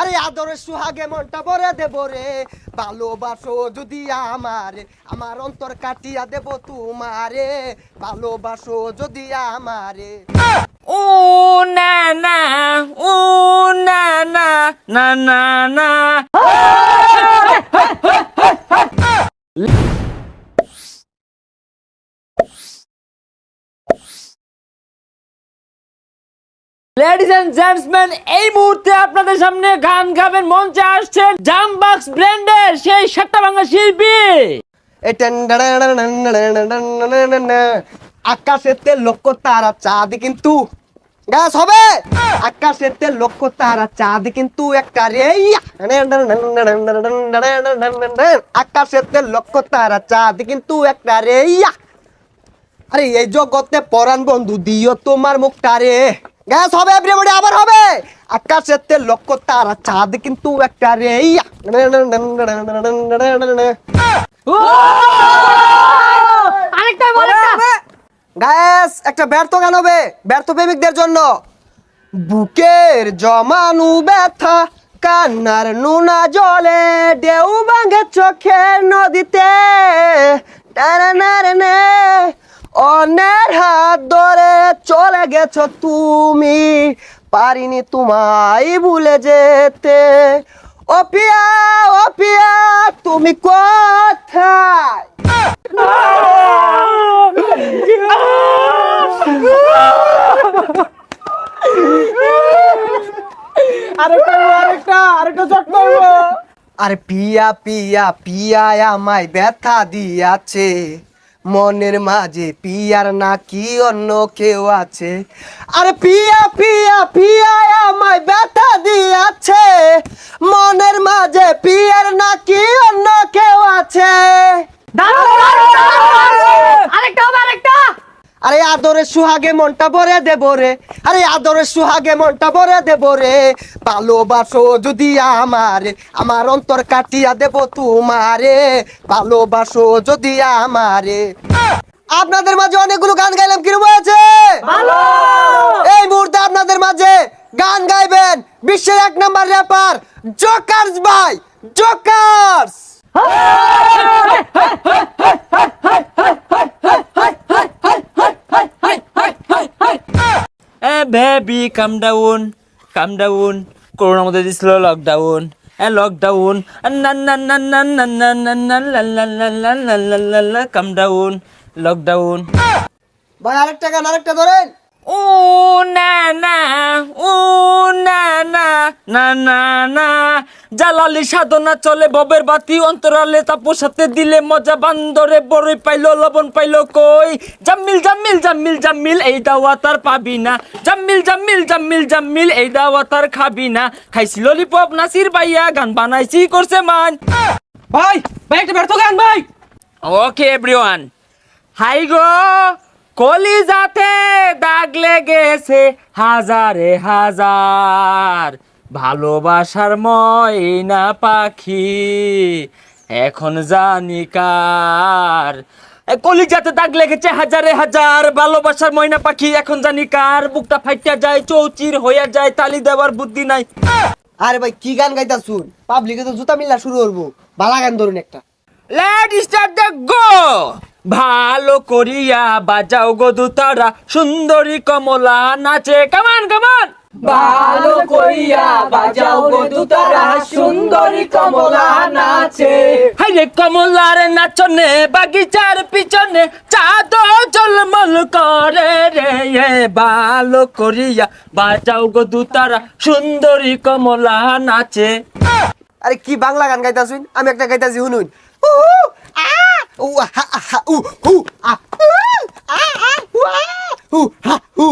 আরে আদরের সুহাগে মনটা ভরে দেব রে। ভালোবাসো যদি আমারে, আমার অন্তর কাটিয়া দেব তোমারে। ভালোবাসো যদি আমারে। ও না না, ও না না না না না। লেডিস এন্ড জেন্টসম্যান এই মুহূর্তে আপনাদের সামনে গান গাবেন মঞ্চে আসছেন জামবাক্স ব্র্যান্ডের সেই সাতটা বাংলা শিল্পী আকাশেতে লক্ষ তারা চাঁদ কিন্তু গাছ হবে আকাশেতে লক্ষ তারা চাঁদ কিন্তু একটা রে ইয়া। আকাশেতে লক্ষ তারা চাঁদ কিন্তু একটা রে আরে এই জগতে পরাণ বন্ধু দিও তোমার মুখটা রে গ্যাস হবে এভরিবডি আবার হবে। আকাশেতে লক্ষ তারা চাঁদ কিন্তু একটা রে গ্যাস একটা ব্যর্থ গান হবে ব্যর্থ প্রেমিকদের জন্য। বুকের জমানু ব্যথা কান্নার নুনা জলে ঢেউ ভাঙে চোখের নদীতে। টানানারানে, অন্যের হাত ধরে চলে গেছো তুমি। পারিনি তোমায় ভুলে যেতে। ও পিয়া ও পিয়া তুমি কোথায়? আরেকটা আরেকটা আরেকটা চট করব আরে পিয়া পিয়া পিয়া আমায় ব্যথা দিয়াছে। মনের মাঝে পিয়ার না কি অন্য কেউ আছে? আর পিয়া পিয়া পিয়া আমায় ব্যথা দিয়াছে। মনের মাঝে পিয়ার না কি অন্য কেউ আছে? দাঁড়াও। আরে আদরের সুহাগে মনটা ভরে দেব রে। আরে আদরের সুহাগে মনটা ভরে দেব রে। ভালোবাসো যদি আমারে আমার অন্তর কাটিয়া দেব তোমারে। ভালোবাসো যদি আমারে। আপনাদের মাঝে অনেকগুলো গান গাইলাম হয়েছে? ভালো! এই মুহূর্তে আপনাদের মাঝে গান গাইবেন বিশ্বের এক নাম্বার র্যাপার জোকার্স ভাই jokers baby come down come down করোনার মধ্যে দিছিল lockdown lockdown come down lockdown ভাই আরেকটা গান আরেকটা ধরেন ও না না ও না না না না না। জালালি সাধনা চলে ববের বাতি অন্তরালে তাপর সাথে দিলে মজা বান্দরে বড়ই পাইলো লবণ পাইলো কই? জাম্মিল জাম্মিল জাম্মিল জাম্মিল এই দাওয়া তার পাবি না। জাম্মিল জাম্মিল জাম্মিল জাম্মিল এই দাওয়া তার খাবি না। খাইছি ললিপপ নাসির ভাইয়া গান বানাইছি করছে মান। ভাই ভাই একটা ব্যর্থ গান ভাই। ওকে এভরিওয়ান হাই গো কলিজাতে দাগ লেগেছে হাজারে হাজার। ভালোবাসার ময়না পাখি, এখন জানি কার। কলিজাতে দাগ লেগেছে হাজারে হাজার, ভালোবাসার ময়না পাখি, এখন জানি কার। বুকটা ফাইটা যায়, চৌচির হইয়া যায়, তালি দেওয়ার বুদ্ধি নাই। আরে ভাই, কি গান গাইতা শুন পাবলিকে তো জুতা মিল্লা শুরু করব। বালা গান ধরুন একটা। লেট স্টার্ট দ্য গো ভালো করিয়া বাজাও গো দুতারা সুন্দরী কমলা নাচে। কামান কামান ভালো করিয়া বাজাও গো দুতারা সুন্দরী কমলা নাচে। হাইরে কমলার নাচনে বাগিচার পিছনে চাঁদ জলমল করে রে। এ ভালো করিয়া বাজাও গো দুতারা সুন্দরী কমলা নাচে। আরে কি বাংলা গান গাইতাছুন আমি একটা গাইতাছি শুনুন উ হু হু